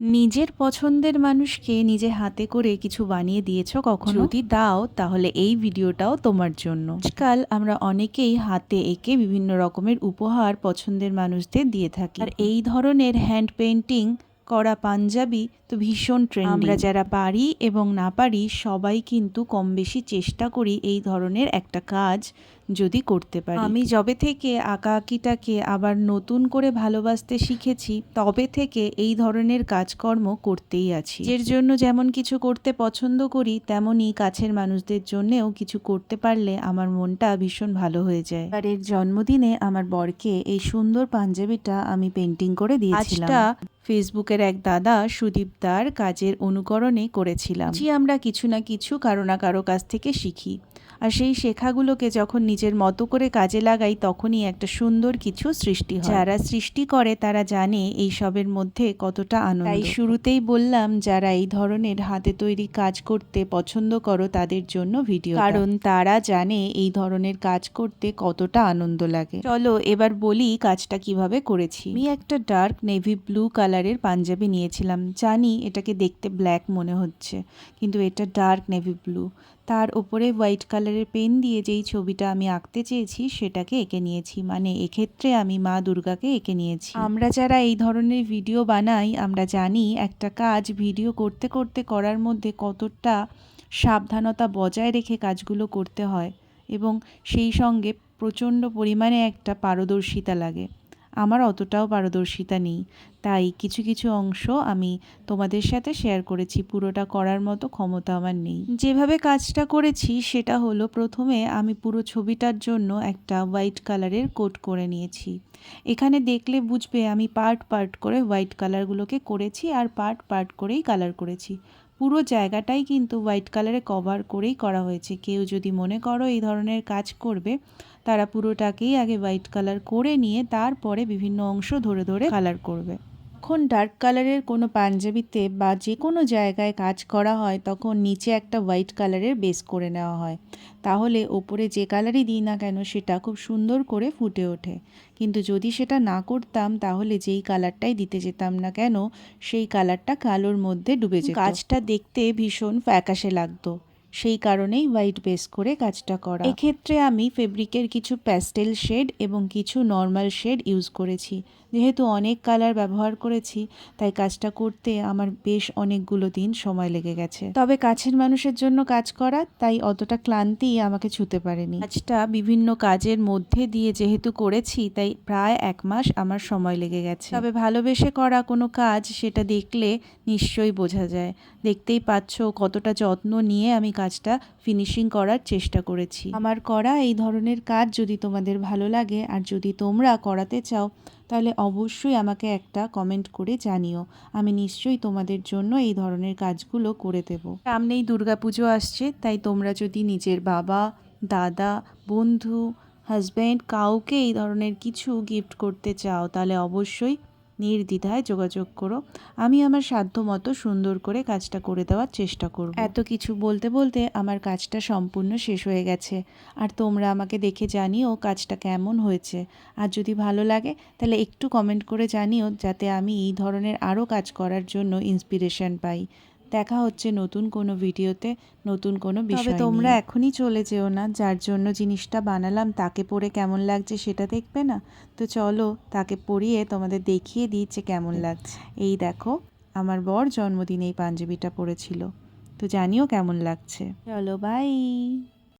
নিজের পছন্দের মানুষকে নিজে হাতে করে কিছু বানিয়ে দিয়েছ কখনো? যদি দাও তাহলে এই ভিডিওটাও তোমার জন্য। আজকাল আমরা অনেকেই হাতে এঁকে বিভিন্ন রকমের উপহার পছন্দের মানুষদের দিয়ে থাকি। আর এই ধরনের হ্যান্ড পেন্টিং করা পাঞ্জাবি তো ভীষণ ট্রেন্ড আমরা যারা পারি এবং না পারি সবাই কিন্তু কম বেশি চেষ্টা করি এই ধরনের একটা কাজ যদি করতে পারি। আমি যবে থেকে আঁকা আঁকিটাকে আবার নতুন করে ভালোবাসতে শিখেছি তবে থেকে এই ধরনের কাজকর্ম করতেই আছি। এর জন্য যেমন কিছু করতে পছন্দ করি তেমনই কাছের মানুষদের জন্যেও কিছু করতে পারলে আমার মনটা ভীষণ ভালো হয়ে যায়। আর এর জন্মদিনে আমার বরকে এই সুন্দর পাঞ্জাবিটা আমি পেন্টিং করে দিয়েছিলাম। ফেসবুকের এক দাদা সুদীপ দার কাজের অনুকরণে করেছিলাম। আমরা কিছু না কিছু কারও না কারও কাছ থেকে শিখি। আর সেই শেখাগুলোকে যখন নিজের মতো করে কাজে লাগাই তখনই একটা সুন্দর কিছু সৃষ্টি হয়। যারা সৃষ্টি করে তারা জানে এই সবের মধ্যে কতটা আনন্দ। তাই শুরুতেই বললাম যারা এই ধরনের হাতে তৈরি কাজ করতে পছন্দ করো তাদের জন্য ভিডিও কারণ তারা জানে এই ধরনের কাজ করতে কতটা আনন্দ লাগে। চলো এবার বলি কাজটা কীভাবে করেছি। আমি একটা ডার্ক নেভি ব্লু কালারের পাঞ্জাবি নিয়েছিলাম। জানি এটাকে দেখতে ব্ল্যাক মনে হচ্ছে কিন্তু এটা ডার্ক নেভি ব্লু। তার ওপরে হোয়াইট কালারের পেন দিয়ে যেই ছবিটা আমি আঁকতে চেয়েছি, সেটাকে এঁকে নিয়েছি। মানে এক্ষেত্রে আমি মা দুর্গাকে এঁকে নিয়েছি। আমরা যারা এই ধরনের ভিডিও বানাই, আমরা জানি একটা কাজ ভিডিও করতে করতে করার মধ্যে কতটা সাবধানতা বজায় রেখে কাজগুলো করতে হয় এবং সেই সঙ্গে প্রচণ্ড পরিমাণে একটা পারদর্শিতা লাগে। আমার অতটাও পারদর্শিতা নেই। তাই কিছু কিছু অংশ আমি তোমাদের সাথে শেয়ার করেছি, পুরোটা করার মতো ক্ষমতা আমার নেই। যেভাবে কাজটা করেছি, সেটা হলো প্রথমে আমি পুরো ছবিটার জন্য একটা হোয়াইট কালারের কোট করে নিয়েছি। এখানে দেখলে বুঝবে আমি পার্ট পার্ট করে হোয়াইট কালারগুলোকে করেছি আর পার্ট পার্ট করেই কালার করেছি। পুরো জায়গাটাই কিন্তু হোয়াইট কালারে কভার করেই করা হয়েছে। কেউ যদি মনে করো এই ধরনের কাজ করবে, তারা পুরোটাকেই আগে হোয়াইট কালার করে নিয়ে তারপরে বিভিন্ন অংশ ধরে ধরে কালার করবে। যখন ডার্ক কালারের কোনো পাঞ্জাবিতে বা যে কোনো জায়গায় কাজ করা হয়, তখন নিচে একটা হোয়াইট কালারের বেস করে নেওয়া হয়। তাহলে ওপরে যে কালারই দিই না কেন, সেটা খুব সুন্দর করে ফুটে ওঠে। কিন্তু যদি সেটা না করতাম, তাহলে যেই কালারটাই দিতে যেতাম না কেন, সেই কালারটা কালোর মধ্যে ডুবে যেত। কাজটা দেখতে ভীষণ ফ্যাকাশে লাগতো। সেই কারণেই হোয়াইট বেস করে কাজটা করা। এক্ষেত্রে আমি ফেব্রিকের কিছু প্যাস্টেল শেড এবং কিছু নর্মাল শেড ইউজ করেছি। যেহেতু অনেক কালার ব্যবহার করেছি, তাই কাজটা করতে আমার বেশ অনেকগুলো দিন সময় লেগে গেছে। তবে কাছের মানুষের জন্য কাজ করা, তাই অতটা ক্লান্তি আমাকে ছুতে পারেনি। কাজটা বিভিন্ন কাজের মধ্যে দিয়ে যেহেতু করেছি, তাই প্রায় এক মাস আমার সময় লেগে গেছে। তবে ভালোবেসে করা কোনো কাজ, সেটা দেখলে নিশ্চয়ই বোঝা যায়। দেখতেই পাচ্ছ কতটা যত্ন নিয়ে আমি কাজটা ফিনিশিং করার চেষ্টা করেছি। আমার করা এই ধরনের কাজ যদি তোমাদের ভালো লাগে আর যদি তোমরা করাতে চাও, তাহলে অবশ্যই আমাকে একটা কমেন্ট করে জানিও। আমি নিশ্চয়ই তোমাদের জন্য এই ধরনের কাজগুলো করে দেব। সামনেই দুর্গাপুজো আসছে, তাই তোমরা যদি নিজের বাবা, দাদা, বন্ধু হাজব্যান্ড কাউকে এই ধরনের কিছু গিফট করতে চাও, তাহলে অবশ্যই নির্দ্বিধায় যোগাযোগ করো। আমি আমার সাধ্য মতো সুন্দর করে কাজটা করে দেওয়ার চেষ্টা করব। এত কিছু বলতে বলতে আমার কাজটা সম্পূর্ণ শেষ হয়ে গেছে। আর তোমরা আমাকে দেখে জানিও কাজটা কেমন হয়েছে। আর যদি ভালো লাগে, তাহলে একটু কমেন্ট করে জানিও যাতে আমি এই ধরনের আরও কাজ করার জন্য ইন্সপিরেশন পাই। দেখা হচ্ছে নতুন কোনো ভিডিওতে নতুন কোনো বিষয়ে তোমরা এখনই চলে যেও না যার জন্য জিনিসটা বানালাম তাকে পরে কেমন লাগছে সেটা দেখবে না? তো চলো তাকে পরিয়ে তোমাদের দেখিয়ে দিচ্ছে কেমন লাগছে। এই দেখো আমার বর জন্মদিনে এই পাঞ্জাবিটা পরেছিল তো জানিও কেমন লাগছে। চলো বাই